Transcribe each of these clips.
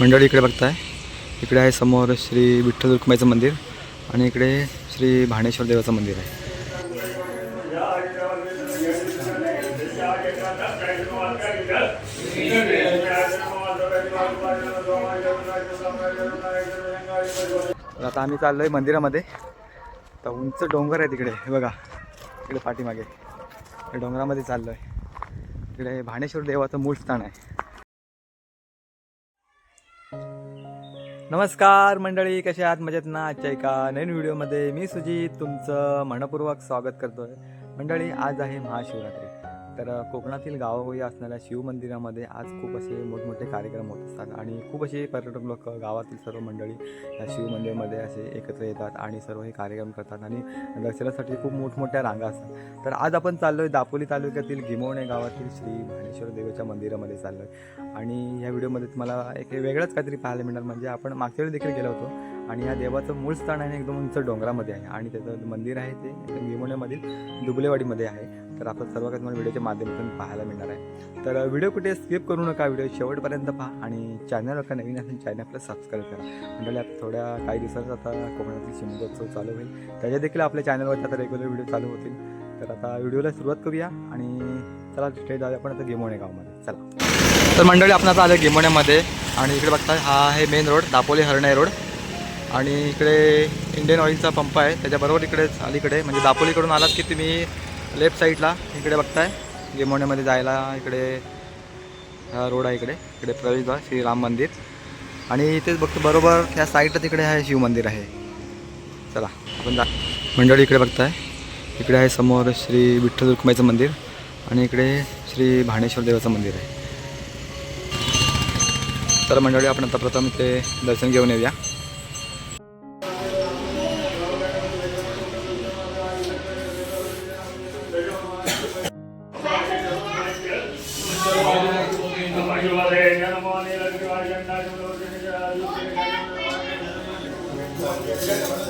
मंडळी इकडे बघताय. इकडे आहे समोर श्री विठ्ठल रुक्माईचं मंदिर आणि इकडे श्री भाणेश्वर देवाचं मंदिर आहे. आता आम्ही चाललोय मंदिरामध्ये. तर उंच डोंगर आहे तिकडे. हे बघा. इकडे पाठीमागे. डोंगरामध्ये डोंगरामध्ये चाललोय. तिकडे भाणेश्वर देवाचं मूळ स्थान आहे. नमस्कार मंडळी कसे आहात? मजेत ना? आजच्या एका नवीन व्हिडिओमध्ये मी सुजित तुमचं मनपूर्वक स्वागत करतोय. मंडळी आज आहे महाशिवरात्री. तर कोकणातील गावोगावी असणाऱ्या शिवमंदिरामध्ये आज खूप असे मोठमोठे कार्यक्रम होत असतात आणि खूप असे पर्यटक लोक गावातील सर्व मंडळी या शिवमंदिरामध्ये असे एकत्र येतात आणि सर्व हे कार्यक्रम करतात आणि दर्शनासाठी खूप मोठमोठ्या रांगा असतात. तर आज आपण चाललो आहे दापोली तालुक्यातील गिमवणे गावातील श्री भानेश्वर देवाच्या मंदिरामध्ये चाललो आहे आणि या व्हिडिओमध्ये तुम्हाला एक वेगळंच काहीतरी पाहायला मिळणार म्हणजे आपण मागच्या वेळी देखील गेलो होतो. आणि या देवाचं मूळ स्थान आहे एकदम उंच डोंगरामध्ये आहे. आणि त्याचं मंदिर आहे ते निमोण्यामधील दुबलेवाडीमध्ये आहे. तर आपण सर्व काही तुम्हाला व्हिडिओच्या माध्यमातून पाहायला मिळणार आहे. तर व्हिडिओ कुठे स्किप करू नका व्हिडिओ शेवटपर्यंत पहा आणि चॅनल का नवीन असेल चॅनल आपलं सबस्क्राईब करा. म्हणजे आता थोड्या काही दिवसात आता कोकणातील शिमगोत्सव चालू होईल. त्याच्या देखील आपल्या चॅनलवरती आता रेग्युलर व्हिडिओ चालू होतील. तर आता व्हिडिओला सुरुवात करूया आणि चला स्टेट जाऊया आपण आता गेमोणे गावमध्ये. चला. तर मंडळी आपण आता आलं गेमोण्यामध्ये. आणि इकडे बघता हा आहे main road Dapoli Harne road आणि इकडे इंडियन ऑइलचा पंप आहे. त्याच्याबरोबर इकडेच अलीकडे म्हणजे दापोलीकडून आलात की तुम्ही लेफ्ट साईडला इकडे बघताय. गेमोण्यामध्ये जायला इकडे हा रोड आहे इकडे. इकडे प्रवेशद्वार श्री राम मंदिर. आणि इथेच बघतो बरोबर ह्या साईडला तिकडे आहे शिवमंदिर आहे. चला आपण जा. मंडळी इकडे बघताय. इकडे आहे समोर श्री विठ्ठल रुक्माईचं मंदिर आणि इकडे श्री भाणेश्वर देवाचं मंदिर आहे. तर मंडळी आपण आता प्रथम इथे दर्शन घेऊन येऊया. జగన్నాథ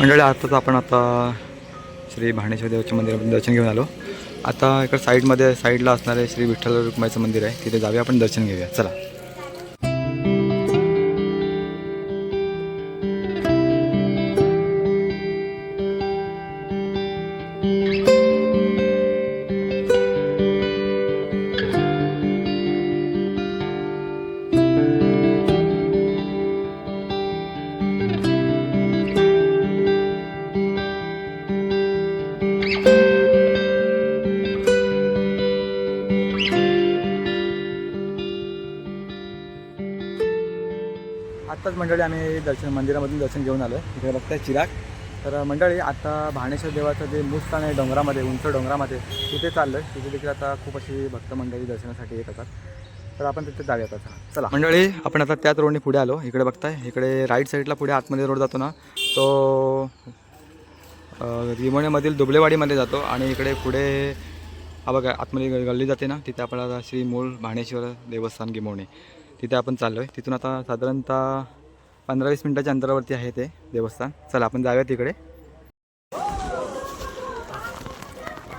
मंडळी आताच आपण आता श्री भाणेश्वर देवाच्या मंदिरामध्ये दर्शन घेऊन आलो. आता इकडे साईडमध्ये साईडला असणारे श्री विठ्ठल रुक्माईचं मंदिर आहे. तिथे जाऊया आपण दर्शन घेऊया. चला. मंडळी आम्ही दर्शन मंदिरामधून दर्शन घेऊन आलो आहे इकडे बघताय चिराग. तर मंडळी आता भाणेश्वर देवाचं जे मूळस्थान आहे डोंगरामध्ये उंच डोंगरामध्ये तिथे चाललं आहे तिथे देखील आता खूप अशी भक्त मंडळी दर्शनासाठी येत असतात तर आपण तिथे जाऊया आता. चला. मंडळी आपण आता त्याच रोडने पुढे आलो. इकडे बघताय इकडे राईट साईडला पुढे आतमध्ये रोड जातो ना तो रिमोण्यामधील दुबलेवाडीमध्ये जातो आणि इकडे पुढे हा बघा आतमध्ये गल्ली जाते ना तिथे आपण आता श्री मूळ भाणेश्वर देवस्थान गिमवणे. तिथे आपण चाललो आहे तिथून आता साधारणतः पंधरा वीस मिनटाच्या अंतरावरती आहे ते देवस्थान. चला आपण जाऊया तिकडे.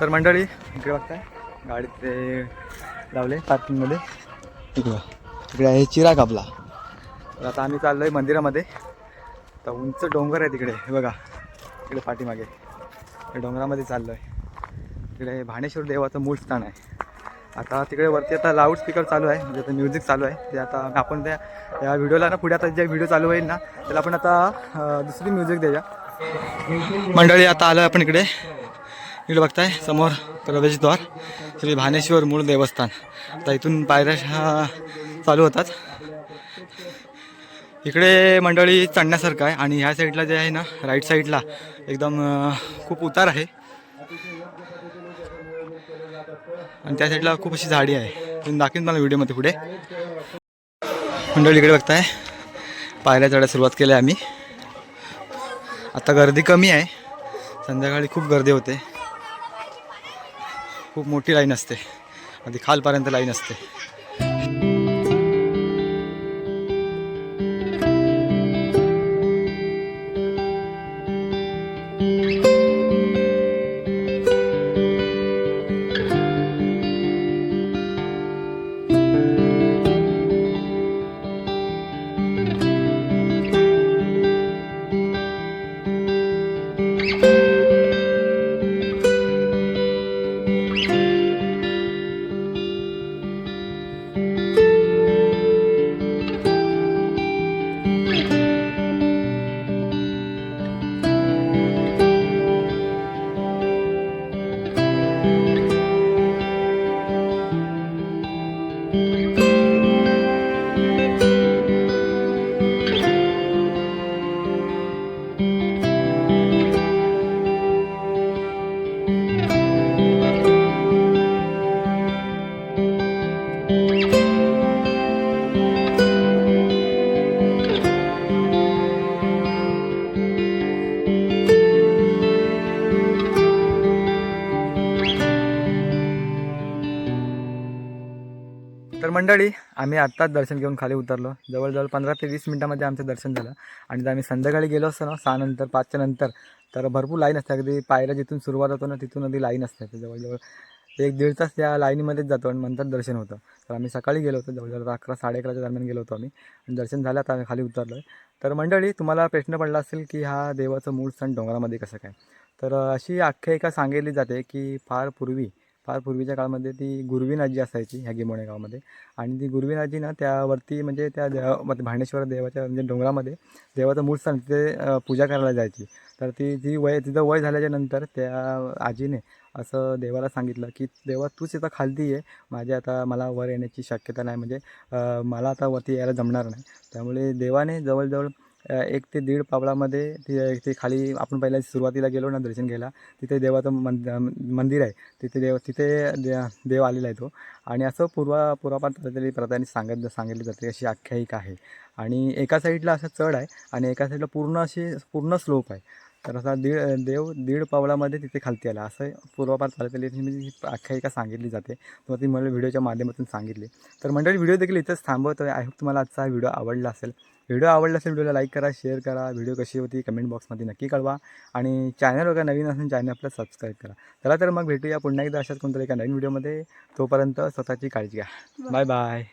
तर मंडळी इकडे बघताय गाडी ते लावले पार्किंगमध्ये. इकडं इकडे आहे चिराग आपला. तर आता आम्ही चाललो आहे मंदिरामध्ये. तर उंच डोंगर आहे तिकडे हे बघा. इकडे पाठीमागे. डोंगरामध्ये चाललो आहे तिकडे भाणेश्वर देवाचं मूळ स्थान आहे. आता तिकडे वरती आता लाऊड स्पीकर चालू आहे म्हणजे आता म्युझिक चालू आहे. ते आता आपण त्या या व्हिडिओला ना पुढे आता जे व्हिडिओ चालू होईल ना त्याला आपण आता दुसरी म्युझिक द्यायच्या मंडळी आता आलो आपण इकडे. इकडे बघताय समोर प्रवेशद्वार श्री भानेश्वर मूळ देवस्थान. आता इथून पायऱ्या चालू होतात. इकडे मंडळी चढण्यासारखं आहे आणि ह्या साईडला जे आहे ना राईट साईडला एकदम खूप उतार आहे. आणि त्या साईडला खूप अशी झाडी आहे. तुम्ही दाखवेन मला व्हिडिओमध्ये पुढे. मंडळी इकडे बघताय. पायऱ्या चढायला सुरुवात केली आहे आम्ही. आता गर्दी कमी आहे. संध्याकाळी खूप गर्दी होते. खूप मोठी लाईन असते. आधी खालपर्यंत लाईन असते. तर मंडळी आम्ही आत्ताच दर्शन घेऊन खाली उतरलो. जवळजवळ पंधरा ते वीस मिनटामध्ये आमचं दर्शन झालं. आणि जर आम्ही संध्याकाळी गेलो असतो ना सहा नंतर पाचच्या नंतर तर भरपूर लाईन असते अगदी पायऱ्या जिथून सुरुवात होतो ना तिथून अगदी लाईन असते तर जवळजवळ एक दीड तास त्या लाईनीमध्येच जातो आणि नंतर दर्शन होतं. तर आम्ही सकाळी गेलो होतो. जवळजवळ अकरा साडे अकराच्या दरम्यान गेलो होतो आम्ही. आणि दर्शन झालं आता आम्ही खाली उतरलो आहे तर मंडळी तुम्हाला प्रश्न पडला असेल की हा देवाचं मूळ सण डोंगरामध्ये कसं काय? तर अशी आख्यायिका सांगितली जाते की फार पूर्वी फार पूर्वीच्या काळामध्ये ती गुरवीन आजी असायची ह्या गिमोणे गावामध्ये. आणि ती गुरवीन आजी ना त्यावरती म्हणजे त्या देवा भांडेश्वर भाणेश्वर देवाच्या म्हणजे डोंगरामध्ये देवाचं मूळ स्थान तिथे पूजा करायला जायची. तर ती जी वय तिचं वय झाल्याच्यानंतर त्या आजीने असं देवाला सांगितलं की देवा तूच इथं खालती आहे माझे आता मला वर येण्याची शक्यता नाही. म्हणजे मला आता वरती यायला जमणार नाही. त्यामुळे देवाने जवळजवळ एक ते दीड पावलामध्ये ती ते खाली आपण पहिल्या सुरुवातीला गेलो ना दर्शन घ्यायला तिथे देवाचं मंद मंदिर आहे. तिथे देव तिथे दे देव आलेला आहे तो. आणि असं पूर्वा पूर्वापार तरी प्रथाने सांगत सांगितली जाते अशी आख्यायिका आहे. आणि एका साईडला असं चढ आहे आणि एका साईडला पूर्ण अशी पूर्ण स्लोप आहे. तर असा दीड देव दीड पावलामध्ये तिथे खालती आला. असं पूर्वापार चालत म्हणजे ही आख्यायिका सांगितली जाते. तर ती मला व्हिडिओच्या माध्यमातून सांगितली. तर मंडळी व्हिडिओ देखील इथंच थांबवतो आय होप तुम्हाला आजचा व्हिडिओ आवडला असेल. व्हिडिओ आवडला असेल व्हिडिओला लाईक करा शेअर करा. व्हिडिओ कशी होती कमेंट बॉक्समध्ये नक्की कळवा. आणि चॅनल वगैरे नवीन असेल चॅनल आपलं सबस्क्राईब करा. चला तर मग भेटूया पुन्हा एकदा अशाच कोणतरी एका नवीन व्हिडिओमध्ये. तोपर्यंत स्वतःची काळजी घ्या. Bye bye.